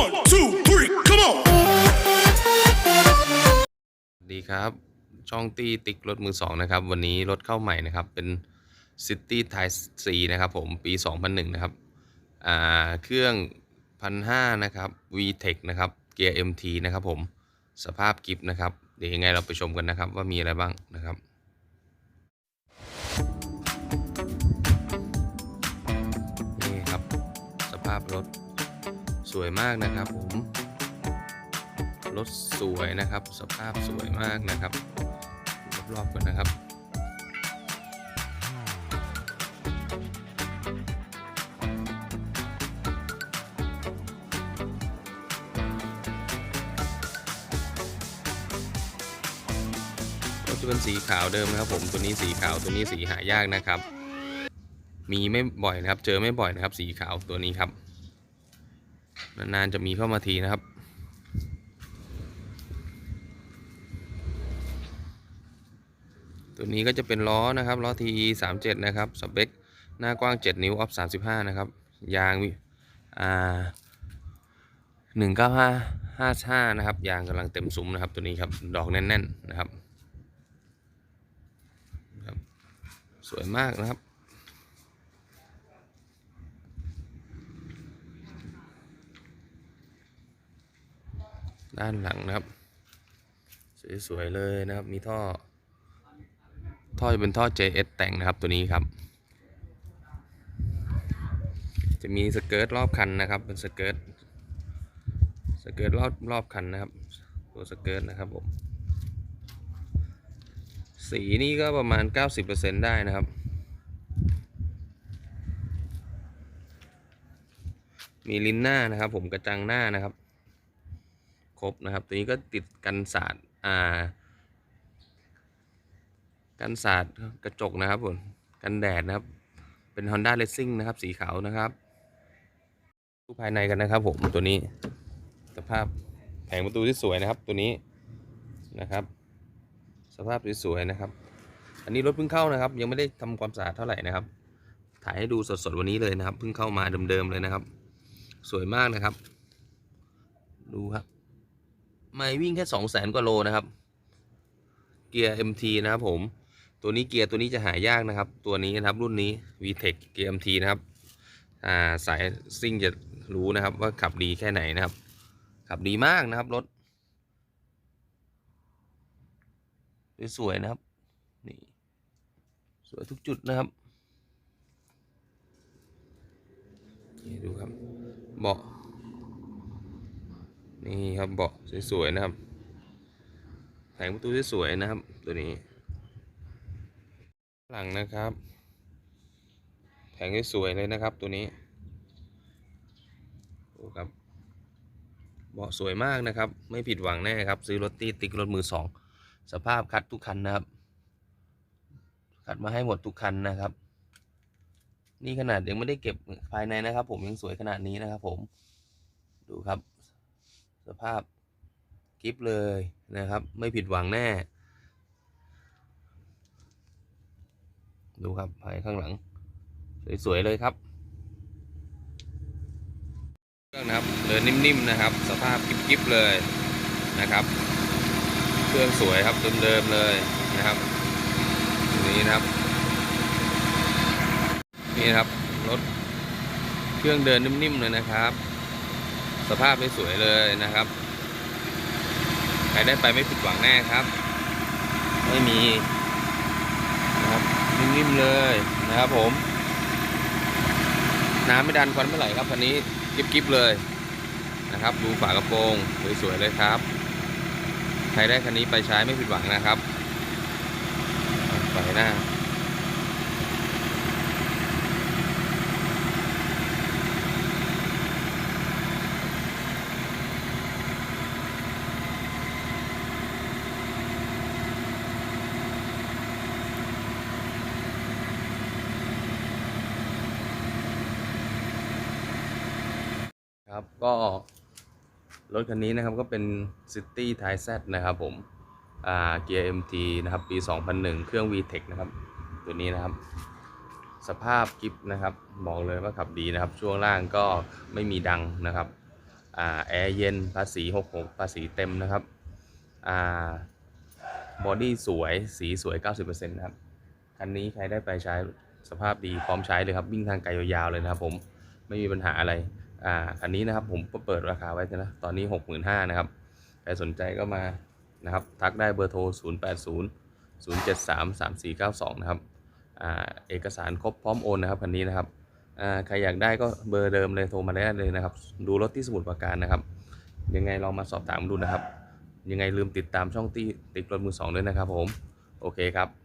One, two, three, come on. ดีครับ ช่องตี้ติ๊กรถมือสองนะครับ วันนี้รถเข้าใหม่นะครับ เป็น City t y 4นะครับผม ปี 2001 นะครับ อ่า เครื่องพันห้านะครับ VTEC นะครับ เกียร์ MT นะครับผม สภาพกิฟนะครับ เดี๋ยวยังไงเราไปชมกันนะครับ ว่ามีอะไรบ้างนะครับนี่ครับ สภาพรถ สวยมากนะครับผม รถสวยนะครับ สภาพสวยมากนะครับ รอบๆกันนะครับรถจะเป็นสีขาวเดิมนะครับ ผมตัวนี้สีขาวตัวนี้สีหายากนะครับ มีไม่บ่อยนะครับ เจอไม่บ่อยนะครับ สีขาวตัวนี้ครับ นานๆจะมีเข้ามาทีนะครับ ตัวนี้ก็จะเป็นล้อนะครับ ล้อ TE 3 7นะครับ สเปค หน้ากว้าง7นิ้วออฟ35นะครับ ยางมีอ่า19555นะครับ ยางกำลังเต็มซุ้มนะครับ ตัวนี้ครับ ดอกแน่นๆนะครับ สวยมากนะครับ ด้านหลังนะครับ สวยๆเลยนะครับ มีท่อ ท่อจะเป็นท่อ JS แต่งนะครับตัวนี้ครับ จะมีสเกิร์ตรอบคันนะครับ เป็นสเกิร์ตสเกิร์ตรอบรอบคันนะครับ ตัวสเกิร์ตนะครับผมสีนี่ก็ประมาณ 90%ได้นะครับ มีลิ้นหน้านะครับ ผมกระจังหน้านะครับ รบนะครับ ตัวนี้ก็ติดกันสาดอ่า กันสาดกระจกนะครับผมกันแดดนะครับ เป็น Honda Racing นะครับ สีขาวนะครับดูภายในกันนะครับผมตัวนี้ สภาพแผงประตูที่สวยนะครับ ตัวนี้นะครับ สภาพสวยๆนะครับ อันนี้รถเพิ่งเข้านะครับ ยังไม่ได้ทำความสะอาดเท่าไหร่นะครับ ถ่ายให้ดูสดๆวันนี้เลยนะครับ เพิ่งเข้ามาเดิมๆเลยนะครับ สวยมากนะครับ ดูครับ ไม่วิ่งแค่สองแสนกว่าโลนะครับ เกียร์ MT นะครับผม ตัวนี้เกียร์ตัวนี้จะหายากนะครับ ตัวนี้นะครับรุ่นนี้ VTEC เกียร์ MT นะครับ อ่าสายซิ่งจะรู้นะครับว่าขับดีแค่ไหนนะครับ ขับดีมากนะครับรถสวยๆนะครับ นี่ สวยทุกจุดนะครับนี่ดูครับ เบาะ นี่ครับเบาะสวยๆนะครับแผงประตูสวยนะครับ ตัวนี้ หลังนะครับ แผงสวยเลยนะครับ ตัวนี้โอ้ครับเบาะสวยมากนะครับ ไม่ผิดหวังแน่ครับ ซื้อรถตีติ๊กรถมือสองสภาพคัดทุกคันนะครับคัดมาให้หมดทุกคันนะครับ นี่ขนาดยังไม่ได้เก็บภายในนะครับ ผมยังสวยขนาดนี้นะครับ ผม ดูครับ สภาพกิฟเลยนะครับ ไม่ผิดหวังแน่ ดูครับภายข้างหลัง สวย ๆ เลยครับเครื่องนะครับเดินนิ่ม ๆ นะครับ สภาพกิ๊บๆเลยนะครับ เครื่องสวยครับเดิม ๆ เลยนะครับนี่นะครับนี่นะครับรถเครื่องเดินนิ่มๆเลยนะครับ สภาพไม่สวยเลยนะครับใครได้ไปไม่ผิดหวังแน่ครับ ไม่มีนะครับนิ่มๆเลยนะครับผม น้ำไม่ดันควันเมื่อไหร่ครับคันนี้กิบๆเลยนะครับ ดูฝากระโปรงสวยๆเลยครับ ใครได้คันนี้ไปใช้ไม่ผิดหวังนะครับ ไปหน้า ก็รถคันนี้นะครับก็เป็น City t h a i Z นะครับผมอ่าเกียร์ MT นะครับปี 2001 เครื่อง VTEC นะครับ ตัวนี้นะครับ สภาพกิฟนะครับบอกเลยว่าขับดีนะครับ ช่วงล่างก็ไม่มีดังนะครับอ่าแอร์เย็นภาษี 66 ภาษีเต็มนะครับอ่าบอดี้สวยสีสวย 90%นะครับคันนี้ใครได้ไปใช้สภาพดีพร้อมใช้เลยครับ วิ่งทางไกลยาวๆเลยนะครับผมไม่มีปัญหาอะไร อ่าคันนี้นะครับผมเปิดราคาไว้นะตอนนี้ 65,000นะครับใครสนใจก็มานะครับทักได้เบอร์โทร 080 073 3492 นะครับอ่าเอกสารครบพร้อมโอนนะครับคันนี้นะครับอ่าใครอยากได้ก็เบอร์เดิมเลยโทรมาได้เลยนะครับ ดูรถที่สมุทรปราการนะครับ ยังไงลองมาสอบถามดูนะครับ ยังไงลืมติดตามช่องตีติ๊กรถมือสองด้วยนะครับผม โอเคครับ